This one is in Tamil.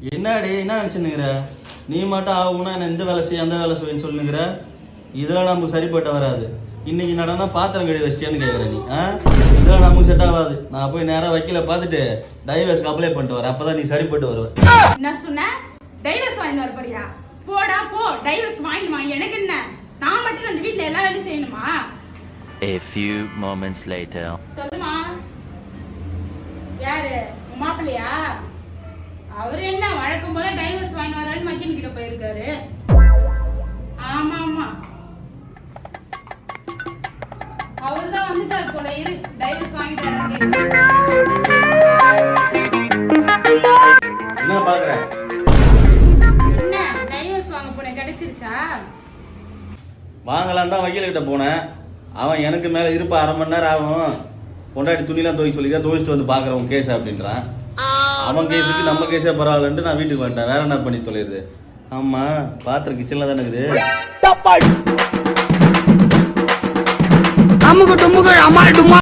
என்னடி என்ன நினச்சினுங்கிற நீ மட்டும் ஆகும்னா என்ன இந்த வேலை செய்ய அந்த வேலை செய்யன்னு சொல்லுங்கிற? இதெல்லாம் நமக்கு சரிப்பட்டு வராது. இன்னைக்கு நடனா பாத்திரம் கழுவி வச்சிட்டியான்னு கேட்குறேன் நீ ஆ? இதெல்லாம் நமக்கு செட் ஆகாது. நான் போய் நேராக வக்கீல பார்த்துட்டு டைவர்ஸ்க்கு அப்ளை பண்ணிட்டு வரேன். அப்பதான் நீ சரிப்பட்டு வருவ. என்ன சொன்ன டைவர்ஸ் வாங்கிட்டு வர போறியா? போடா போ. டைவர்ஸ் வாங்கிட்டு வா எனக்கு என்ன? நான் மட்டும் அந்த வீட்ல எல்லா வேலையும் செய்யணுமா? A few moments later. சொல்லுமா. யாரு? மாப்பிள்ளையா அவரு என்ன வழக்கம் போல டைவர்ஸ் மக்கின் கிட்ட போயிருக்காரு. ஆமா ஆமா. அவர் தான் வந்துட்டாரு போல இரு. டைவர்ஸ் வாங்கிட்டு வரேன் என்ன டைவர்ஸ் வாங்க போனேன். கிடைச்சிருச்சா? வாங்கலாம் தான் வக்கீல்கிட்ட போனேன். அவன் எனக்கு மேலே இருப்ப அரை மணி நேரம் ஆகும். பொண்டாட்டி துணிலாம் துவைக்க சொல்லிக்க துவைச்சிட்டு வந்து பார்க்குறவன் கேஸ் அப்படின்றான். அவன் கேஸுக்கு நம்ம கேஸே பரவாயில்லன்ட்டு நான் வீட்டுக்கு வந்துட்டேன். வேற என்ன பண்ணி தொலையுது ஆமா பாத்திரம் கிச்சன்ல தானே இருக்குது. அம்முக்கு டும்முக்கு அம்மா டும்மா